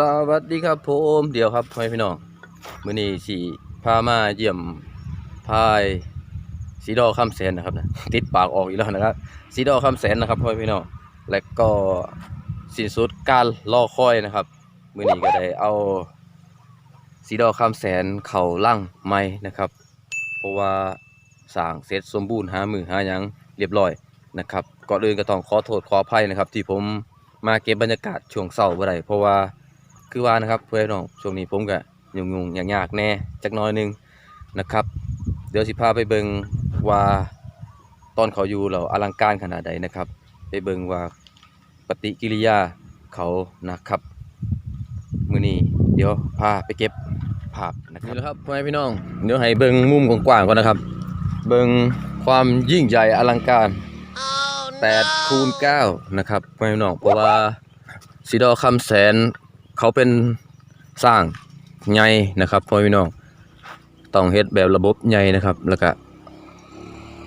สวัสดีครับผมเดี๋ยวครับพ่อพี่น้องมื้อนี้สิพามาเยี่ยมพายสีดอคำแสนนะครับนะติดปากออกอีกแล้วนะครับสีดอคำแสนนะครับพ่อพี่น้องและก็สิ้นสุดการรอคอยนะครับมื้อนี้ก็ได้เอาสีดอคำแสนเข้าล่างใหม่นะครับ เพราะว่าสร้างเสร็จสมบูรณ์หามือหาหยังเรียบร้อยนะครับก่อนอื่นก็ต้องขอโทษขออภัยนะครับ ที่ผมมาเก็บบรรยากาศช่วงเช้าบ่ได้เพราะว่า คือว่านะครับเพื่อนพี่น้องช่วงนี้ผมก็ยุ่งๆยากๆแน่จักหน้อยหนึงนะครับ เดี๋ยวสิพาไปเบิงว่าตอนเขาอยู่เราอลังการขนาดใดนะครับ ไปเบิงว่าปฏิกิริยาเขานะครับมื้อนี้เดี๋ยวพาไปเก็บภาพนะครับนี่แหละครับพ่อแม่พี่น้อง เดี๋ยวให้เบิงมุมกว้างๆก่อนนะครับ เบิงความยิ่งใหญ่อลังการ8คูณ9นะครับพ่อแม่พี่น้องเพราะว่าสีดอคำแสน เขาเป็นสร้างใหญ่นะครับพ่อพี่น้องต้องเฮ็ดแบบระบบใหญ่นะครับแล้วก็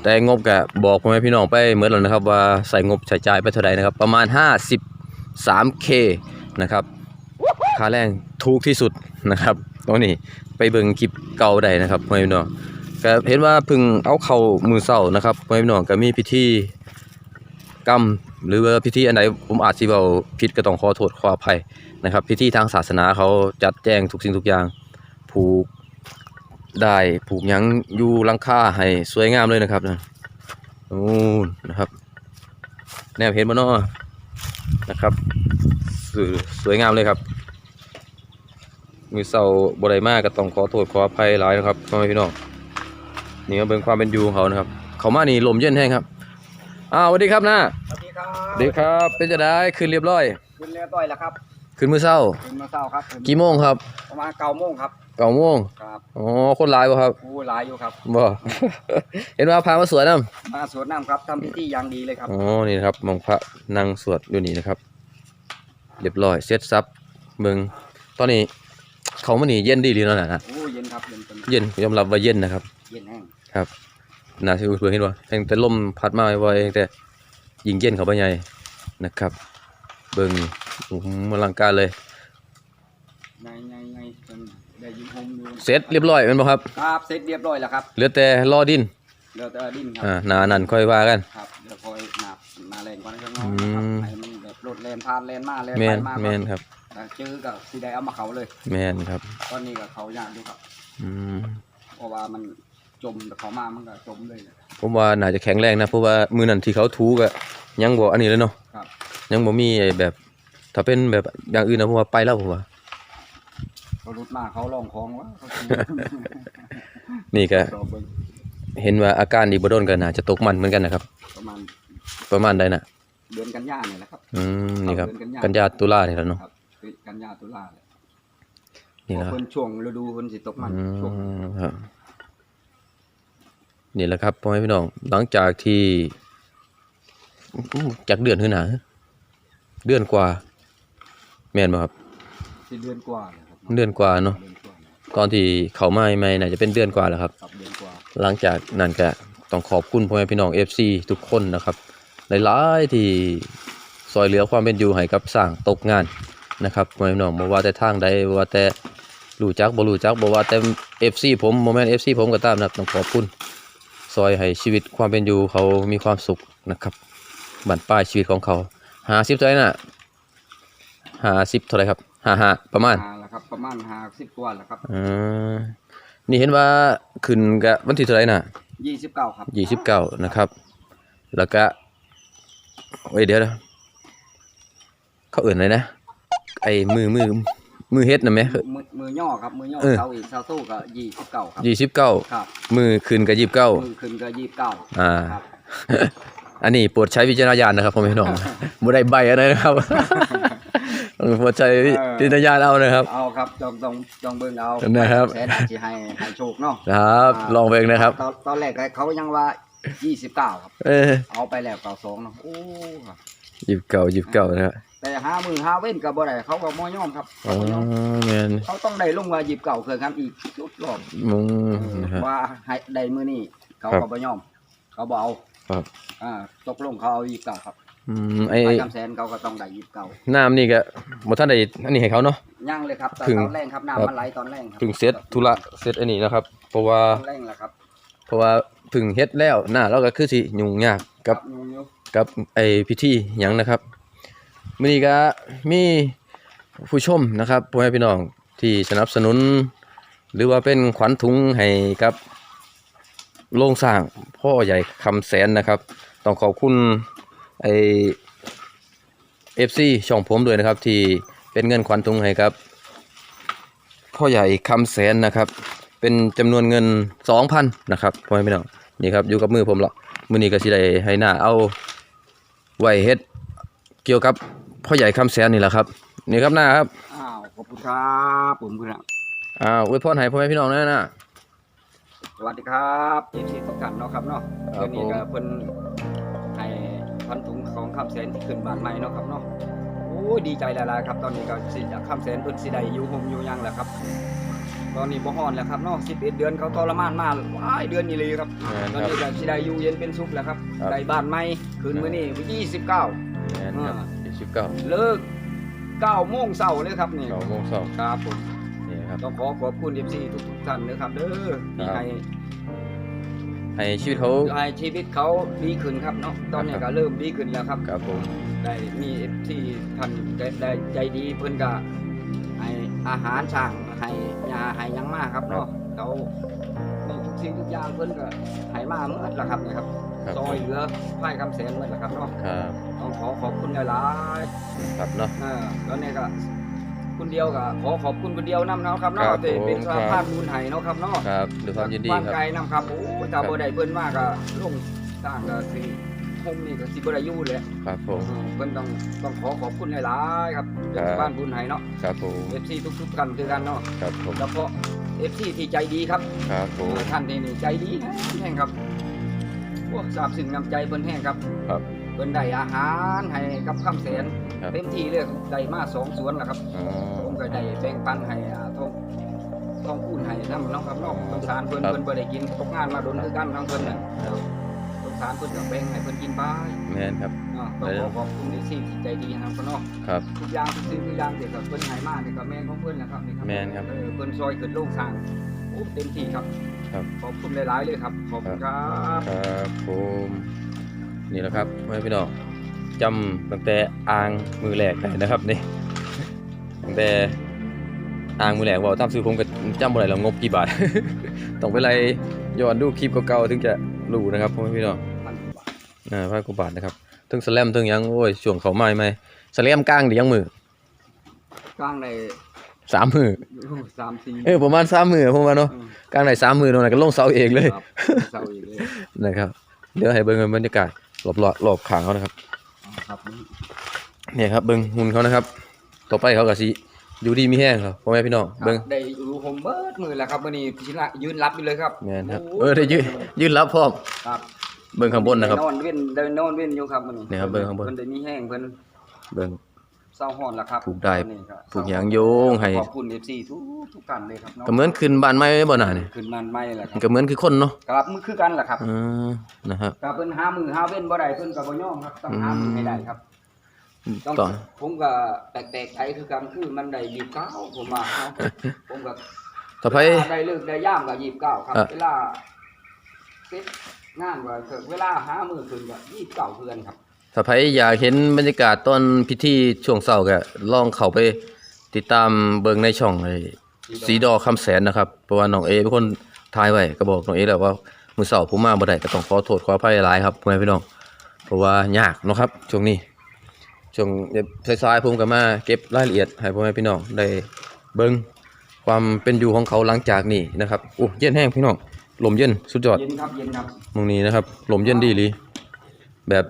แต่งบก็บอกพ่อแม่พี่น้องไปเหมือนแล้วนะครับ ว่าใส่งบใช้จ่ายไปเท่าไหร่นะครับ ประมาณ 53k นะครับค่าแรงถูกที่สุดนะครับตรงนี้ไปเบิ่งคลิปเก่าได้นะครับพ่อแม่พี่น้องก็เห็นว่าเพิ่งเอาเข้ามือเศร้านะครับพ่อแม่พี่น้องก็มีพิธีกรรม หรือว่าพิธีอันใดผมอาจสิเว้าผิดก็ต้องขอโทษขออภัยนะครับ พิธีทางศาสนาเขาจัดแจงทุกสิ่งทุกอย่างผูกได้ผูกยังอยู่ลังค่าให้สวยงามเลยนะครับนะนู่นะครับแนวเห็นบ่เนาะนะครับสวยสวยงามเลยครับมือเศร้าบไดมากก็ต้องขอโทษขออภัยหลายนะครับพ่อแม่พี่น้องนี่ก็เป็นความเป็นอยู่ของเขานะครับ เขามานี่ลมเย็นแห้งครับอ้าวสวัสดีครับนะสวัสดี ครับสวัสดีครับเป็นจะได้คืนเรียบร้อยขึ้นเรียบร้อยแล้วครับคืนมื้อเช้าขึ้นมาเช้าครับกี่โมงครับประมาณเก้าโมงครับเก้าโมงครับอ๋อคนหลายบ่ครับผู้หลายอยู่ครับบ่เห็นว่าพามาสวดน้มาสวดน้ำครับทำพิธีอย่างดีเลยครับำอ๋อนี่นะครับมองพระนั่งสวดอยู่นี่นะครับ เรียบร้อยเสร็จสับเบิ่งตอนนี้เขามานี่เย็นดีหรือเนาะนะโอ้เย็นครับเย็นเป็นเย็นยอมรับว่าเย็นนะครับ เย็นแห้งครับน่าสิเบิ่งเห็นบ่ตั้งแต่ลมพัดมาไว้ตั้งแต่ ยิงเย็นเข้าไปใหญ่นะครับ เบิ่งโอ้โหอลังการเลยไงไงไงจนได้ยินโฮมอยู่เสร็จเรียบร้อยแม่นบ่ครับครับเสร็จเรียบร้อยแล้วครับเหลือแต่รอดินเหลือแต่ดินครัอ่าหนานั่นค่อยว่ากันครับเดี๋ยวคอยหนาหนาแรงก่อนนะครับอืมให้มันแบบรถแลนผ่านแลนมาแลนแม่ไปนมาแม่นครับแต่เจอกับสีแดงเอามาเขาเลยแม่นครับตอนนี้กับเขายากอยู่ครับ อืมเพราะว่ามัน จมแต่เขามามันก็จมเลยผมว่าน่าจะแข็งแรงนะเพราะว่ามือนั่นที่เขาทูก็ยังบ่อันนี้เลยเนาะครับ ยังบ่มีไอ้แบบถ้าเป็นแบบอย่างอื่นนะผมว่าไปแล้วผมว่า เขารุดมาเขาลองของวะเขาขี่นี่ก็รอเบิ่งเห็นว่าอาการดีบ่โดนก็น่าจะตกมันเหมือนกันนะครับ ประมาณประมาณใดน่ะ เดือนกันยาเนี่ยแหละครับอืมนี่ครับเดือนกันยากันยาตุลานี่แหล้วเนาะครับกันยาตุลาเลยนี่พแหอละเพิ่นช่วงฤดูเพิ่นสิตกมันอืช่วงมครับ นี่แหละครับพ่อแม่พี่น้องหลังจากที่อื้อจากเดือนขึ้นหนาเดือนกว่า แม่นบ่ครับสิเดือนกว่าเลยครับเดือนกว่าเนาะเดือนกว่าเลยตอนที่เขามาใหม่ๆน่าจะเป็นเดือนกว่าแล้วครับครับเดือนกว่าหลังจากนั้นก็ต้องขอบคุณพ่อแม่พี่น้อง FC ทุกคนนะครับหลายๆที่ซอยเหลือความเป็นอยู่ให้กับสร้างตกงานนะครับพ่อแม่พี่น้องบ่ว่าแต่ทางใดบ่ว่าแต่รู้จักบ่รู้จักบ่ว่าแต่ FC ผมบ่แม่น FC ผมก็ตามนะครับต้องขอบคุณ ซอยให้ชีวิตความเป็นอยู่เขามีความสุขนะครับบั้นปลายชีวิตของเขา50เท่าไหร่น่ะ50เท่าไหร่ครับ55ประมาณอ่าแล้วครับประมาณ50กว่าแล้วครับอืมนี่เห็นว่าขึ้นกับวันที่เท่าไหร่น่ะ29ครับยี่สิบเก้านะครับ แล้วก็เอ้ยเดี๋ยวนะเขาเอื่นเลยนะ ไอ้มือมือ มือเฮ็ดนะแม่มือมือย่อครับมือย่อเออเสาอีกเสาตู้ก็29ครับยี่สิบเก้าครับมือขึ้นกับยี่สิบเก้ามือขึ้นก็29อ่าครับอันนี้โปรดใช้วิจารณญาณนะครับพ่อแม่พี่น้องบ่ได้ใบอะไรนะครับต้องโปรดใช้วิจารณญาณเอานะครับเอาครับจองจองจองเบิ่งเอานะครับแสนอาจสิให้ให้โชคเนาะครับลองเบิ่งนะครับ ตอนตอนแรกเขายังว่า29ครับเออเอาไปแล้ว92เนาะโอ้ครับยี่สิบเก้ายี่สิบเก้านะครับ แต่หามือหาเว้นก็บ่ได้เขาก็บ่ยอมครับอ๋อเขาบ่ยอมแม่นเขาต้องได้ลงว่า29เครื่องครับอีกชุดรอบอืมนะครับว่าให้ได้มื้อนี้เขาครัก็บบ่ยอม เขาบ่เอาครับ อ่าตกลงเขาเอาอีกเก่าครับออืมไอ้ไปคำแสนเขาก็ต้องได้ยิบเก่าน้ำนี่ก็บ่ทันได้อันนี้ให้เขาเนาะ ย่างเลยครับแต่ถึงตอนแรกครับครับน้ำมันไหลตอนแรกครับถึงเสร็จธุระเสร็จอันนี้นะครับ เพราะว่าตอนแรกแหละครับเพราะว่าเพึ่งเฮ็ดแล้วหน้าเราก็คือสิยุ่งยากกับยุงยุกับไอ้พิธีหยังนะครับ มือนี้ก็มีผู้ชมนะครับพ่อแม่พี่น้องที่สนับสนุน หรือว่าเป็นขวัญถุงให้กับโรงสร้างพ่อใหญ่คำแสนนะครับ ต้องขอบคุณไอ้ FC ช่องผมด้วยนะครับ ที่เป็นเงินขวัญถุงให้ครับ พ่อใหญ่คำแสนนะครับ เป็นจำนวนเงิน2,000นะครับพ่อแม่พี่น้องนี่ครับอยู่กับมือผมละมือนี้ก็สิได้ให้หน้าเอาไว้เฮ็ดเกี่ยวกับ พ่อใหญ่คำแสนนี่แหละครับนี่ครับหน้าครับอ้าวขอบคุณครับผมคุณครับอ้าวอวยพรให้พ่อแม่พี่น้องนะนะสวัสดีครับเอฟซีทุกท่านเนาะครับเนาะครับเดี๋ยวนี้ก็ผมเพิ่นให้พันถุงของคำแสนที่ขึ้นบ้านใหม่เนาะครับเนาะโอ้ยดีใจหลายๆครับ ตอนนี้ก็สิคำแสนเพิ่นสิได้อยู่ห่มอยู่หยังแล้วครับ ตอนนี้บ่ฮ้อนแล้วครับเนาะ11 เดือนเขาทรมานมาหลายเดือนนี่เลยครับแม่นตอนครับนี้ก็สิได้อยู่เย็นเป็นสุขแล้วครับครับได้บ้านใหม่คืนมื้อนี้วันที่29 แม่นครับอ่ายี่สิบเก้าเลิก9โมงเช้าเลยครับนี่เก้าโมงเช้าครับผมนี่ครับ ต้องขอขอบคุณ FC ทุกๆท่านนะครับเด้อที่ครับให้ให้ชีวิตเขาให้ชีวิตเขาดีขึ้นครับเนาะตอนนี้ก็เริ่มดีขึ้นแล้วครับครับผมได้มีที่ท่านได้ได้ใจดีเพิ่นก็ให้อาหารช่างให้ยาให้หยังมาครับเนาะเขาในทุก สิ่งทุกอย่างเพิ่นก็ให้มาเมื่อละครับเนี่ยครับครับ ซอยเหลือไพ่คำแสนเมื่อละครับเนาะครับต้องขอขอบคุณหลายครับเนาะๆเออตอนนี้ก็คุณเดียวก็ขอขอบคุณคุณเดียวนำเนาะครับครัเนาะบที่เป็นผมสะครับพานบุญให้เนาะครับเนาะ ครับด้วยความยินดีบ้านครับ ไกลนำครับโอ้ยถ้าครับบ่ได้เพิ่นมากก็ลงสร้างก็สิคงนี่ก็สิบ่ได้อยู่เลยครับผมเออเพิ่นต้องต้องขอขอบคุณหลายๆครับครับเป็นบ้านบุญไห้เนาะ ครับผม FC ทุกๆกันคือกันเนาะครับผม แล้วก็ FC ที่ใจดีครับครับผมท่านนี่นี่ใจดีแห้งครับโอ้ซาบซึ้งน้ำใจเพิ่นแห้งครับครับเพิ่นได้อาหารให้กับคำแสนครับเต็มที่เลยได้มาสองสวนแล้วครับอ๋อผมก็ได้แบ่งปันให้อ่าทองทองคูณให้นำเนาะครับเนาะสงสารเพิ่นเพิ่นบ่ได้กินตกงานมาโดนคือกันทั้งเพิ่นน่ะ สงสารเพิ่นก็แบ่งให้เพิ่นกินไปแม่นครับ เนาะต้องขอขอบคุณที่ที่ใจดีนะครับเนาะครับ ทุกอย่างทุกสิ่งทุกอย่างเกี่ยวกับเพิ่นใหายมากเกี่ยวกับแม่นของเพิ่นนะครับนี่ครับแม่นครับเออเพิ่นซอยเกิดโลกสร้างโอ้เต็มที่ครับ ครับ ขอบคุณหลายๆเลยครับ ขอบคุณครับ ครับผมนี่แหละครับพ่อแม่พี่น้องจำตั้งแต่อ่างมือแรกได้นะครับนี่ ตั้งแต่อ่างมือแรกเว่าตามซื้อผมก็จำบ่ได้แล้วงบกี่บาท ต้องไปไล่ย้อนดูคลิปเก่าๆถึงจะรู้นะครับพ่อแม่พี่น้องพันกว่าบาท อ่าพันกว่าบาทนะครับถึงสแลมถึงหยังโอ้ยช่วงเขาใหม่ไหมสแลมกลางเดียังมือกลางในสามมือสามสี่เออประมาณสามมือผมว่าเนาะอืมกลางไหนสามมือตรงไหนก็ลงเสาเองเลยครับเศร้าอีกเลยนะครับ เดี๋ยวให้เบิ่งบรรยากาศรอบๆรอบข้างเขานะครับ ครับเนี่ยครับเบิ้งหุ่นเขานะครับ ต่อไปเขาก็สิอยู่ดีมีแห้งครับพ่อแม่พี่น้องเบิ้งได้รู้ผมเบิดมือแล้วครับวันนี้ชิละยืนรับอยู่เลยครับแม่นครับโเออได้ยืนยืนรับพร้อมครับ เบิ้งข้างบนนะครับ ได้นอนเว้นได้นอนเว้นอยู่ครับวันนี้เนี่ยครับเบิ่งข้างบน เพิ่นได้มีแห้งเพิ่นเบิ้งเศร้าฮ้อนแล้วครับผูกได้วันนี้ก็ผูกหยางโยงให้ขอบคุณ FC ทุกทุกท่านเลยครับเนาะก็เหมือนขึ้นบ้านไม้บ่น่ะนี่ขึ้นมันไม่แหละครับก็เหมือนคือคนเนาะครับมือคือกันแหละครับอือนะครับ ก็เพิ่นหามือหาเว้นบ่ได้เพิ่นก็บ่ยอมครับต้องหามือให้ได้ครับต้องต่อ ผมก็แปลกๆใจคือกันคือมันได้ยีบเก้าผมว่าเนาะผมก็ต่อไปเวลาได้เลิกได้ย่ามก็ยีบเก้าครับอะ เวลาเซ็ต งานว่าเกิดเวลาหามือขึ้นก็ยีบเก้าเพื่อนครับ ถ้าใครอยากเห็นบรรยากาศตอนพิธีช่วงเช้าก็ลองเข้าไปติดตามเบิ่งในช่องไอ้สีดอคำแสนนะครับ เพราะว่าน้องเอเป็นคนถ่ายไว้ก็บอกน้องเอแล้วว่ามื้อเช้าผมมาบ่ได้ก็ต้องขอโทษขออภัยหลายครับพ่อแม่พี่น้อง เพราะว่ายากเนาะครับช่วงนี้ ช่วงสายๆผมก็มาเก็บรายละเอียดให้พ่อแม่พี่น้องได้เบิ่งความเป็นอยู่ของเขาหลังจากนี้นะครับโอ้เย็นแห้งพี่น้อง ลมเย็นสุดยอดเย็นครับเย็นครับตรงนี้นะครับ ลมเย็นดีหลีแบบ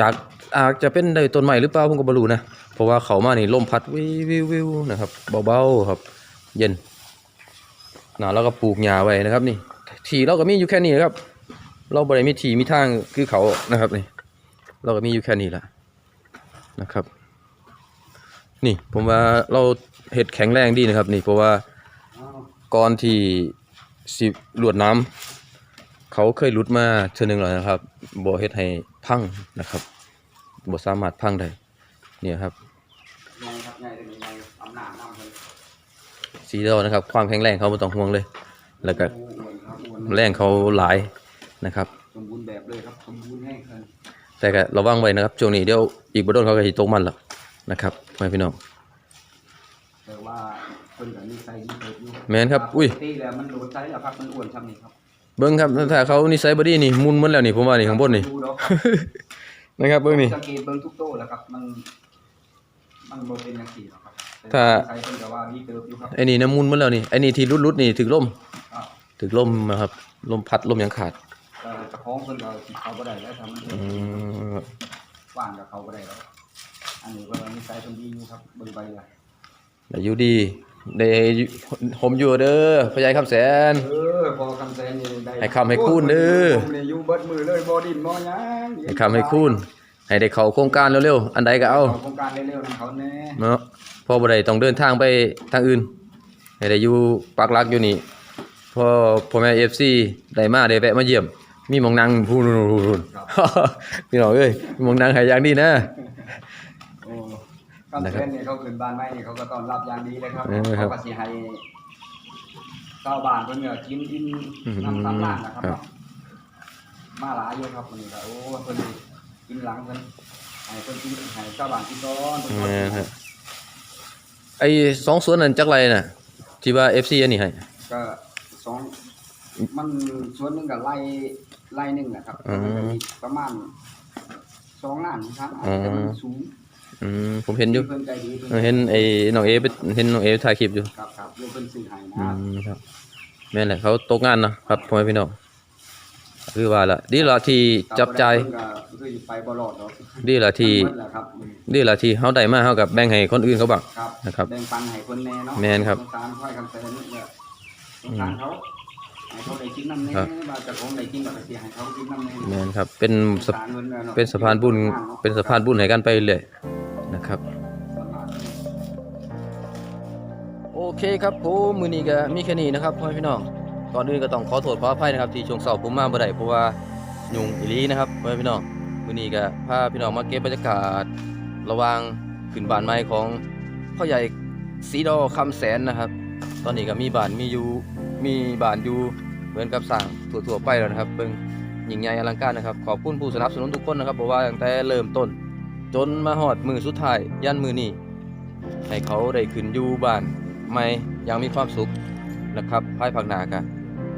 จากอาจจะเป็นได้ต้นใหม่หรือเปล่าผมก็บ่รู้นะ เพราะว่าเขามานี่ลมพัดวิววิววิวนะครับ เบาๆครับ เย็นหนาเราก็ปลูกหญ้าไว้นะครับ นี่ ที่เราก็มีอยู่แค่นี้นะครับ เราบ่ได้มีที่มีทางคือเขานะครับนี่ เราก็มีอยู่แค่นี้แหละนะครับ นี่ผมว่าเราเห็ดแข็งแรงดีนะครับ นี่เพราะว่าอ้าว ก่อนที่สิหลวดน้ำเขาเคยหลุดมาเทื่อนึงแล้วนะครับบ่เฮ็ดให้พังนะครับบ่สามารถพังได้เนี่ยครับใหญ่ครับใหญ่ตัวนี้ใหญ่อำนนำเพิ่นสีดอนะครับ ความแข็งแรงเขาบ่ต้องห่วงเลย แล้วก็แรงเขาหลายนะครับสมบูรณ์แบบเลยครับสมบูรณ์แห้งเพิ่นแต่ก็ระวังไว้นะครับช่วงนี้เดี๋ยวอีกบ่โดนเขาก็สิตกมันแล้วนะครับพ่อพี่น้อง แต่ว่าเพิ่นก็นิสัยดีเกิดอยู่ แม่นครับ อุ้ยปกติแล้วมันโดนใจแล้วครับ มันอ้วนซ้ำนี่ครับเบิ่งครับถ้าเขานิสัยบ่ดีนี่มุนหมันแล้วนี่ผมว่านี่ข้างบนนี่ ดูดอกนะครับเบิ่งนี่ สังเกตเบิ่งทุกโต้แหล้วครับ มัน มันบ่เป็นจังซี่หรอกครับถ้าใครเพิ่นก็ว่าดีเติบอยู่ครับไอ้นี่น้ำมุนหมันแล้วนี่ไอ้นี่ที่รุดๆนี่ถึกลมอ้าวถึกลมนะครับลมพัดลมหยังขาดแต่เจ้าของเพิ่นก็สิเข้าบ่ได้แล้วถ้ามันอืมว่างกับเขาบ่ได้แล้ว อันนี้เพิ่นว่านิสัยเพิ่นดีอยู่ครับ เบิ่งไปเลยได้อยู่ดี ได้ผมอยู่เด้อพญายคำแสน เออพอคำแสนนี่ได้ให้คำให้คูณเด้อ ผมนี่อยู่เบิดมือเลยบ่ดิ้นบ่หยังให้คำให้คูณให้ได้เข้าโครงการเร็วๆอันใดก็เอา โครงการเร็วๆนำเขาแน่เนาะพอบ่ได้ต้องเดินทางไปทางอื่น ให้ได้อยู่ปักหลักอยู่นี่พอพ่อแม่ FC ได้มาได้แวะมาเยี่ยม มีหมองนั่งพูนๆๆๆ พี่น้องเอ้ยมีหมองนั่งให้อย่างดีนะโอ้ คำแสนนี่เขาขึ้นบ้านใหม่นี่เขาก็ต้อนรับอย่างดีเลยครับเออครับเขาก็สิให้ชาวบ้านเพิ่นก็กินอิ่มอืมน้ำตามร้านนะครับครับเนาะมาหลายอยู่ครับมื้อนี้ก็โอ้เพิ่นกินหลังเพิ่นให้เพิ่นกินให้ชาวบ้านกินก่อนเพิ่นแม่นคก็รับไอ้สองสวนนั่นจักไรน่ะ ที่ว่า FC อันนี้ให้ ก็สองมันส่วนหนึงก็ไล่ไล่หนึงแหละครับอืมมันก็มีประมาณสองล้านครับอืมแต่มันสูง อืมผมเห็นอยู่เพิ่นใจดีเพิ่นเออเห็นไอ้น้องเอไปเห็นน้องเอถ่ายคลิปอยู่ครับครับเรื่องเพิ่นซื้อให้อืนะมครับแม่นแหละเขาตกงานเนาะครับพ่อแม่พี่น้องคือว่าละดีละที่จับใจายเพิ่นก็คืออยู่ไปบ่รอดดอกดีละที่มันหมดแหละครับอืมดีละที่เฮาได้มาเฮากับแบ่งให้คนอื่นเขาบ้าง ครับนะครับแบ่งปันให้คนแน่เนาะแม่นครับสงสารค่อยคำแสนเนี่ยสงสารเขาให้เขาได้กินน้ำแน่ครับ บาดเจะของได้กินก็สิให้เขากินน้ำแน่แม่นครับ เป็นสสะงสารพิ่อะเนาะเป็นสะพานบุญเป็นสะพานบุญให้กันไปเรื่อยนะ ครับ โอเคครับผมมือนี้ก็มีแค่นี้นะครับพ่อพี่น้องก่อนอื่นก็ต้องขอโทษขออภัยนะครับที่ช่วงเสาร์ผมมาบ่ได้เพราะว่ายุงอีลีนะครับพ่อพี่น้องมือนี้ก็พาพี่น้องมาเก็บบรรยากาศ ระว่างขึ้นบานไม้ของพ่อใหญ่สีดอคำแสนนะครับ ตอนนี้ก็มีบานมีอยู่มีบานอยู่เหมือนกับสร้างทั่วๆไปแล้วนะครับเบิ่งยิ่งใหญ่อลังการนะครับ ขอบคุณผู้สนับสนุนทุกคนนะครับบอกว่าตั้งแต่เริ่มต้น จนมาฮอดมือสุดท้ายยันมือนี้ให้เขาได้ขึ้นอยู่บ้านไม่อยังมีความสุขนะครับภายภาคหน้ากัน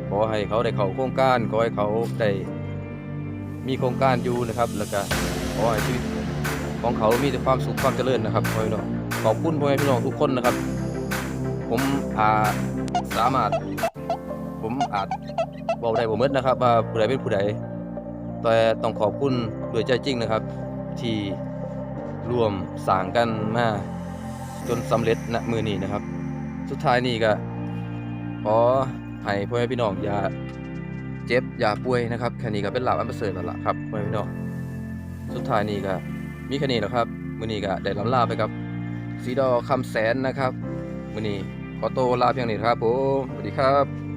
ขอให้เขาได้เข้าโครงการขอให้เขาได้มีโครงการอยู่นะครับแล้วก็ขอให้ชีวิตของเขามีแต่ความสุขความเจริญนะครับพ่อพี่น้องขอบคุณพ่อแม่พี่น้องทุกคนนะครับ ผมอาสามารถ ผมอาจบอกได้บ่หมดนะครับว่าผู้ใดเป็นผู้ใดแต่ต้องขอบคุณด้วยใจจริงนะครับ ที่ ร่วมสางกันมาจนสำเร็จณมือนี้นะครับ สุดท้ายนี้ก็ขอให้พ่อแม่พี่น้องอย่าเจ็บอย่าป่วยนะครับแค่นี้ก็เป็นลาบอันประเสริฐแล้วล่ะครับพ่อแม่พี่น้องสุดท้ายนี้ก็มีแค่นี้แหละครับมือนี้ก็ได้ลำลาไปกับสีดอคำแสนนะครับมือนี้ขอโตลาเพียงนี้ครับผมสวัสดีครับ